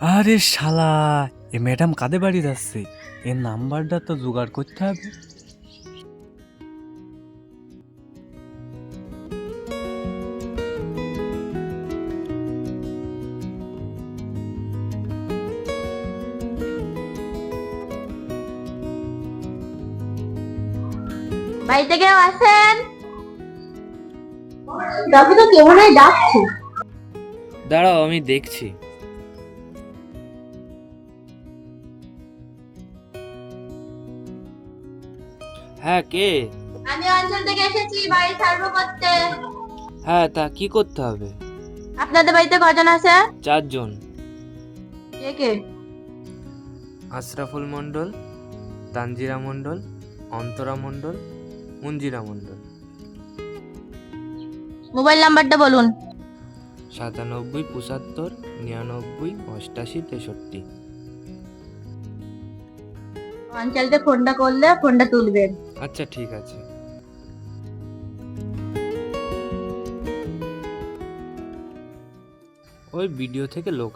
আরে শালা এ ম্যাডাম কাদের বাড়ি যাচ্ছে? এর নাম্বারটা তো জোগাড় করতে হবে। বাড়িতে কেউ আছেন? দেখো তো কেমন ডাকছে। দাঁড়াও আমি দেখছি। হ্যাঁ কে? আমি অঞ্চল থেকে এসেছি বাড়ি সার্ভ করতে। হ্যাঁ তা কি করতে হবে? আপনাদের বাড়িতে কজন আছে? চারজন। কে কে? আশরাফুল মণ্ডল তানজিরা মণ্ডল অন্তরা মণ্ডল মঞ্জিরা মণ্ডল। মোবাইল নাম্বারটা বলুন। সাতানব্বই পঁচাত্তর নিরানব্বই অষ্টাশি তেষট্টি। অঞ্চলতে ফোনটা করলে ফোনটা তুলবেন। আচ্ছা ঠিক আছে। ওই ভিডিও থেকে লোক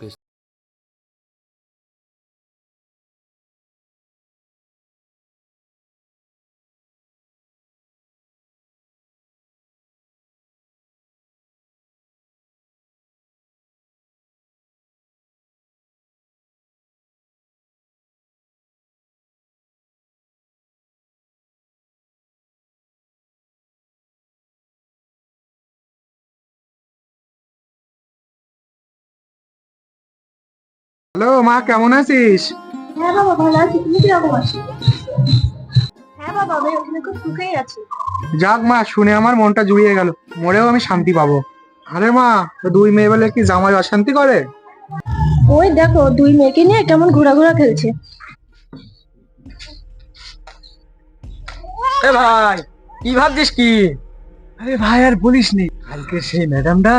হ্যালো মা কেমন আছিস? হ্যাঁ বাবা ভালো আছি। তুমি কীরকম আছো? হ্যাঁ বাবা আমি ওখানে খুব সুখেই আছি। যাক মা শুনে আমার মনটা জুড়িয়ে গেল। মরেও আমি শান্তি পাবো। আরে মা তো দুই মেয়ে বলে কি জামাই অশান্তি করে? ওই দেখো দুই মেয়েকে নিয়ে কেমন ঘোরাঘোরা খেলছে। এ ভাই কি ভাবছিস কি? আরে ভাই আর বলিস নি। কালকে সেই ম্যাডামটা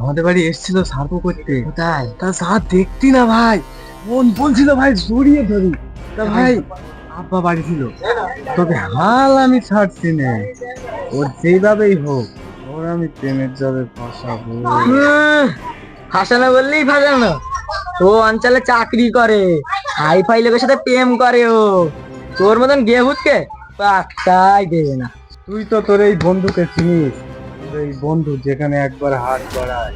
আমাদের বাড়ি এসেছিল সার্ভ করতে। কোথায়? তা যা দেখতি না ভাই। মন বলছিল ভাই জড়িয়ে ধরি। তা ভাই আব্বা বাড়ি ছিল। তোকে হাল আমি ছাড়ছি না। ওর যেভাবেই হোক ওর আমি প্রেমের জলে ফসাবো হাসানো বললেই ফাসানো ও অঞ্চলে চাকরি করে হাই ফাই লোকের সাথে প্রেম করে ও। তোর মতন গেহুতকে পাক্কাই দেবে না। তুই তো তোর এই বন্ধুকে চিনিস। তোর এই বন্ধু যেখানে একবার হাত বাড়ায়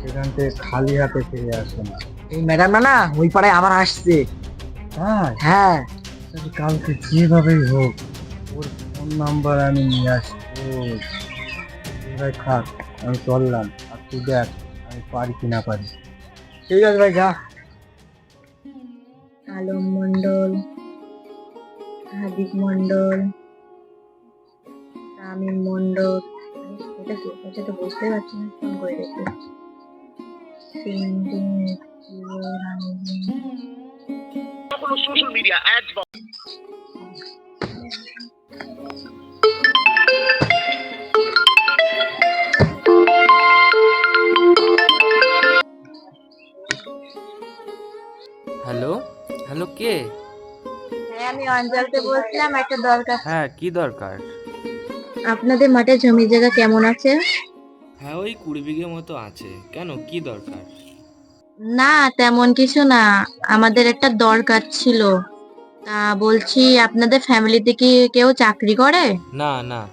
সেখান থেকে খালি হাতে ফিরে আসে না। এই ম্যাডামটা না ওই পাড়ায় আবার আসছে। হ্যাঁ। তাহলে কালকে যেভাবেই হোক ওর ফোন নাম্বার আমি নিয়ে আসব। এবার থাক আমি চললাম। আর তুই দেখ আমি পারি কি না পারি। ঠিক আছে ভাই যা। আলম মন্ডল হাদিক মন্ডল তামিম মন্ডল এটা কি? এটা তো বুঝতে পারছি না ফোন করে দেখি। হ্যালো হ্যালো কে? হ্যাঁ আমি অঞ্চলতে বলছিলাম একটা দরকার। হ্যাঁ কি দরকার? আপনাদের মাঠে জমি জায়গা কেমন আছে? হ্যাঁ ওই কুড়ি বিঘে মতো আছে। কেন? কি দরকার? না তেমন কিছু না। আমাদের একটা দরকার ছিল। তা বলছি আপনাদের ফ্যামিলিতে কি কেউ চাকরি করে? না না।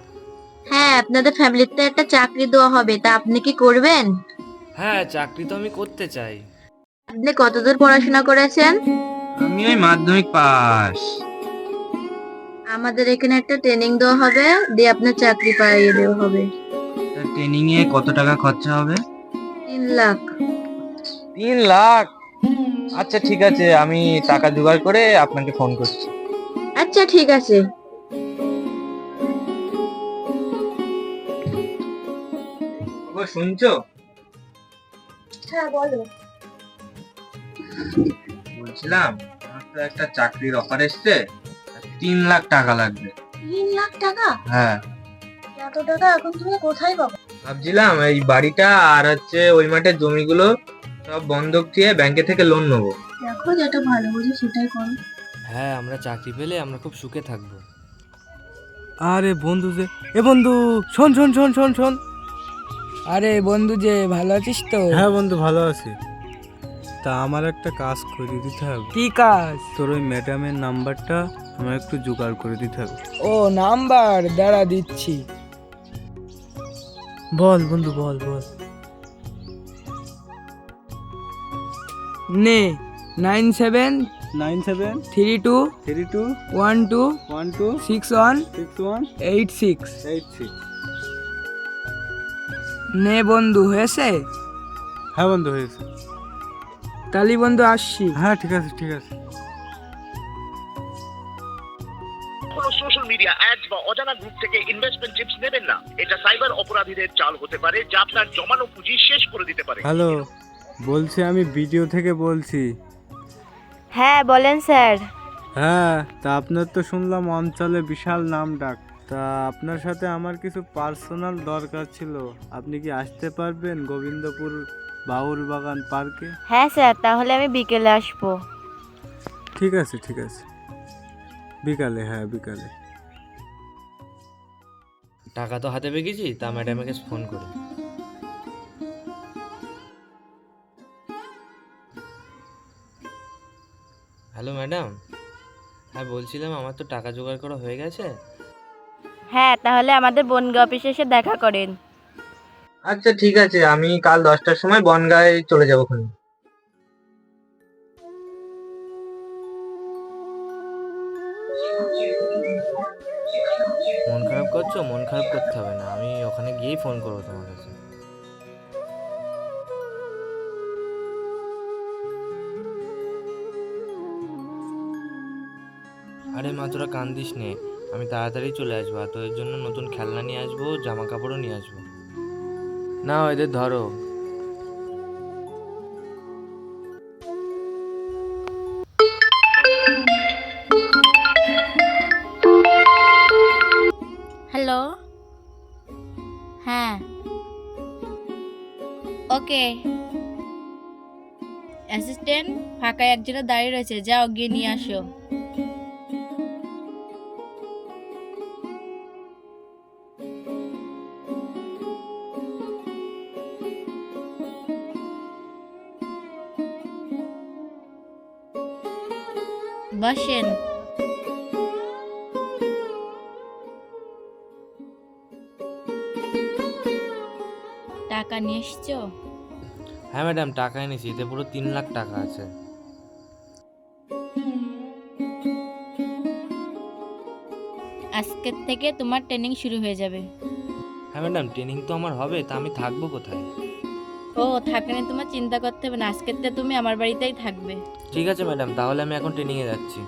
হ্যাঁ আপনাদের ফ্যামিলিতে একটা চাকরি দেওয়া হবে। তা আপনি কি করবেন? হ্যাঁ চাকরি তো আমি করতে চাই। আপনি কতদূর পড়াশোনা করেছেন? আমি ওই মাধ্যমিক পাস আমাদের এখানে একটা ট্রেনিং দেওয়া হবে দিয়ে আপনার চাকরি পাইয়ে দেওয়া হবে। ট্রেনিং এ কত টাকা খরচা হবে? তিন লাখ। তিন লাখ? আচ্ছা ঠিক আছে আমি টাকা জোগাড় করে আপনাকে ফোন করছি। আচ্ছা ঠিক আছে। ও শুনছো? হ্যাঁ বলো। বলছিলাম আমার তো একটা চাকরির অফার এসছে। তিন লাখ টাকা লাগবে। তিন লাখ টাকা? হ্যাঁ। এত টাকা এখন তুমি কোথায় পাবো? ভাবছিলাম এই বাড়িটা আর হচ্ছে ওই মাঠের জমিগুলো সব বন্ধক দিয়ে ব্যাংকে থেকে লোন নেব। দেখো যেটা ভালো বুঝি সেটাই করো। হ্যাঁ আমরা চাকরি পেলে আমরা খুব সুখে থাকব। আরে বন্ধু যে এ বন্ধু শোন শোন শোন শোন শোন। আরে বন্ধু যে ভালো আছিস তো? হ্যাঁ বন্ধু ভালো আছি। তা আমার একটা কাজ করে দিতে হবে। কি কাজ? তোর ওই ম্যাডামের নাম্বারটা আমার একটু জোগাড় করে দিতে হবে। ও নাম্বার? দাঁড়া দিচ্ছি। বল বন্ধু বল বল। নে nine seven nine seven three two three two one two one two six one six one eight six. Eight six. নে বন্ধু হয়েছে? হ্যাঁ বন্ধু হয়েছে। তালি বন্ধু আসছি। হ্যাঁ ঠিক আছে ঠিক আছে। কোনো সোশ্যাল মিডিয়া অ্যাডস বা অজানা গ্রুপ থেকে ইনভেস্টমেন্ট টিপস নেবেন না। এটা সাইবার অপরাধীদের চাল হতে পারে যা আপনার জমানো পুঁজি শেষ করে দিতে পারে। হ্যালো বলছি আমি ভিডিও থেকে বলছি। হ্যাঁ বলেন স্যার। হ্যাঁ তা আপনার তো শুনলাম অঞ্চলে বিশাল নাম ডাক তা আপনার সাথে আমার কিছু পার্সোনাল দরকার ছিল। আপনি কি আসতে পারবেন গোবিন্দপুর বাউল বাগান পার্কে? হ্যাঁ স্যার তাহলে আমি বিকেলে আসব। ঠিক আছে ঠিক আছে। বিকালে হ্যাঁ বিকালে। টাকা তো হাতে পেয়ে গেছি তা ম্যাডামকে ফোন করি। হ্যালো ম্যাডাম হ্যাঁ বলছিলাম আমার তো টাকা জোগাড় করা হয়ে গেছে। হ্যাঁ তাহলে আমাদের বনগা অফিসে এসে দেখা করেন। আচ্ছা ঠিক আছে। আমি কাল দশটার সময় বনগায় চলে যাব ওখানে। মন খারাপ করছ? মন খারাপ করতে হবে না। আমি ওখানে গিয়েই ফোন করব তোমার কাছে। আরে মা, তোরা কান্দিস নে। আমি তাড়াতাড়ি চলে আসব। আর তোদের জন্য নতুন খেলনা নিয়ে আসব জামা কাপড়ও নিয়ে আসব। না, এদের ধরো। হ্যালো হ্যাঁ। ওকে অ্যাসিস্ট্যান্ট ফাঁকায় একজনের দাঁড়িয়ে রয়েছে, যাও গিয়ে নিয়ে আসো। বসেন টাকা নিয়ে এসছো? হ্যাঁ ম্যাডাম টাকা এনেছি এতে পুরো তিন লাখ টাকা আছে। আজকের থেকে তোমার ট্রেনিং শুরু হয়ে যাবে। হ্যাঁ ম্যাডাম ট্রেনিং তো আমার হবে তা আমি থাকব কোথায়? ও থাকলে তোমার চিন্তা করতে হবে না আজকের থেকে তুমি আমার বাড়িতেই থাকবে। ঠিক আছে ম্যাডাম তাহলে আমি এখন ট্রেনিংয়ে যাচ্ছি।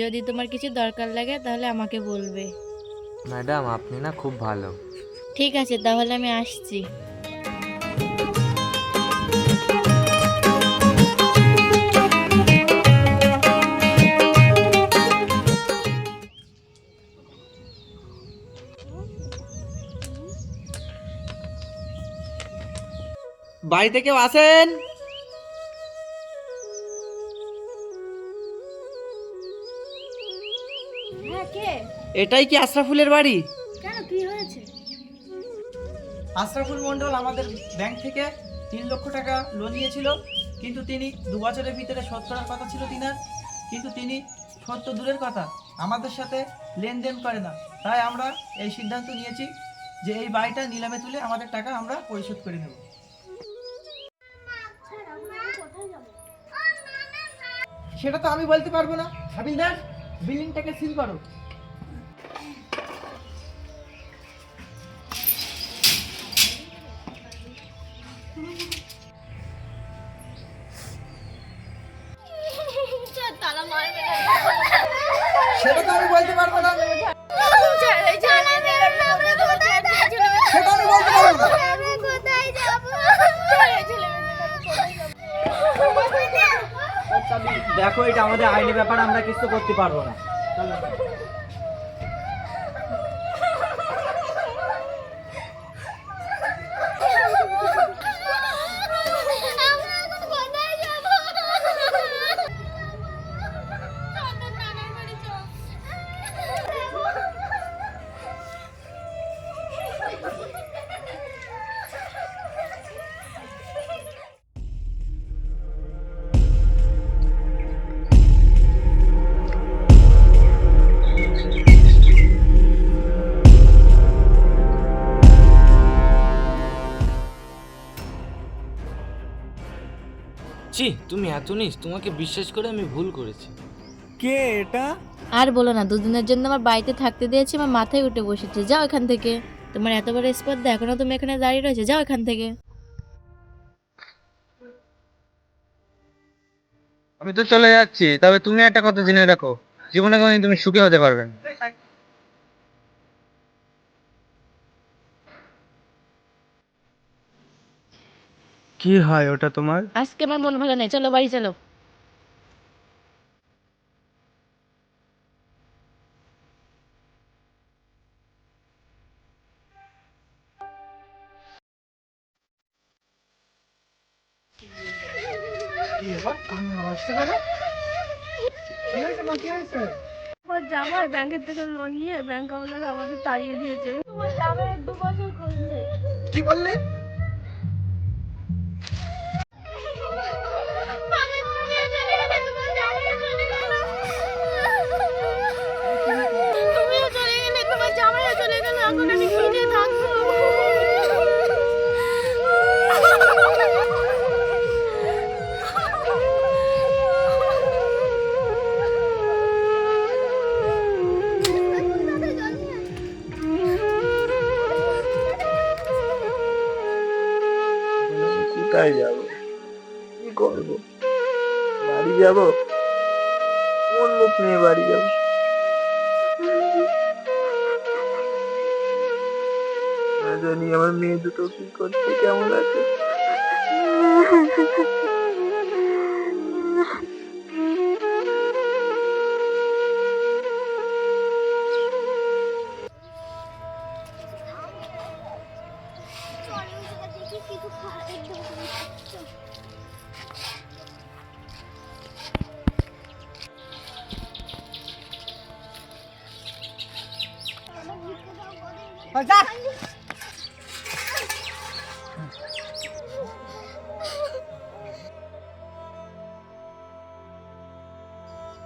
যদি তোমার কিছু দরকার লাগে তাহলে আমাকে বলবে। ম্যাডাম আপনি না খুব ভালো। ঠিক আছে তাহলে আমি আসছি। বাড়িতে কেউ আসেন এটাই কি আশরাফুলের বাড়ি? কেন কি হয়েছে? আশরাফুল মন্ডল আমাদের ব্যাংক থেকে তিন লক্ষ টাকা লোন নিয়েছিল কিন্তু তিনি দু বছরের ভিতরে শোধ করার কথা ছিল তিনার কিন্তু তিনি শোধ তো দূরের কথা আমাদের সাথে লেনদেন করে না। তাই আমরা এই সিদ্ধান্ত নিয়েছি যে এই বাড়িটা নিলামে তুলে আমাদের টাকা আমরা পরিশোধ করে নেব। সেটা তো আমি বলতে পারব না। হাবিলদার বিল্ডিংটাকে সিল করো। দেখো এটা আমাদের আইনি ব্যাপার আমরা কিছু করতে পারব না। তুমি এত নিস তোমাকে বিশ্বাস করে আমি ভুল করেছি। কে এটা? আর বলো না দুদিনের জন্য আমার বাড়িতে থাকতে দিয়েছি আমার মাথায় উঠে বসেছে যাও এখান থেকে। তোমার এত বড় স্পর্ধা এখনও তুমি এখানে দাঁড়িয়ে রয়েছে যাও এখান থেকে। আমি তো চলে যাচ্ছি তবে তুমি একটা কথা জেনে রাখো জীবনে কোনোদিন তুমি সুখী হতে পারবে না। কি হয় ওটা তোমার? আজকে আমার মন ভালো নেই। চলো বাড়ি চলো। আমার জামাই ব্যাংকের থেকে লোন নিয়ে ব্যাংক আমাদের আমাদের তাড়িয়ে দিয়েছে। তোমার জামাই দু বছর করছে কি বললে? জানি আমার মেয়ে দুটো কি করছে কেমন আছে?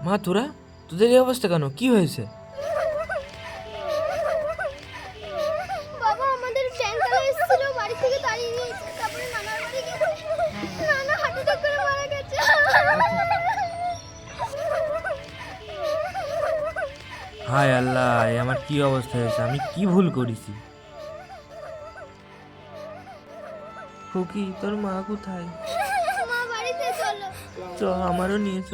মা তোরা? তোদের এই অবস্থা কেন? কি হয়েছে? বাবা আমাদের ট্যাঙ্কার এসেছিল বাড়ি থেকে তাড়িয়ে দিয়েছে তারপরে নানার বাড়ি গেছে। নানা হাঁটু করে মারা গেছে। হায় আল্লাহ এ আমার কি অবস্থা হয়েছে? আমি কি ভুল করেছি? খুকি তোর মা কোথায়? মা বাড়িতে চলো। চ আমারও নিয়ে চ।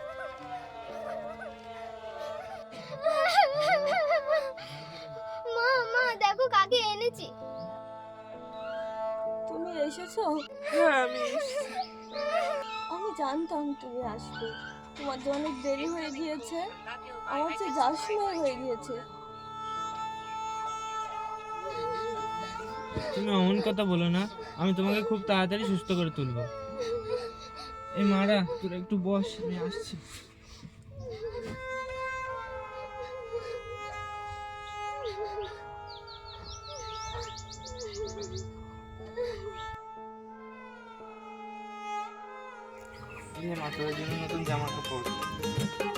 জানতাম তুমি আসবে। তোমার যে অনেক দেরি হয়ে গিয়েছে, আমার যে যার সময় হয়ে গিয়েছে। তুমি অমন কথা বলো না, আমি তোমাকে খুব তাড়াতাড়ি সুস্থ করে তুলবো। এই মারা, তোরা একটু বস, আমি আসছি। নতুন জামা কাপড়।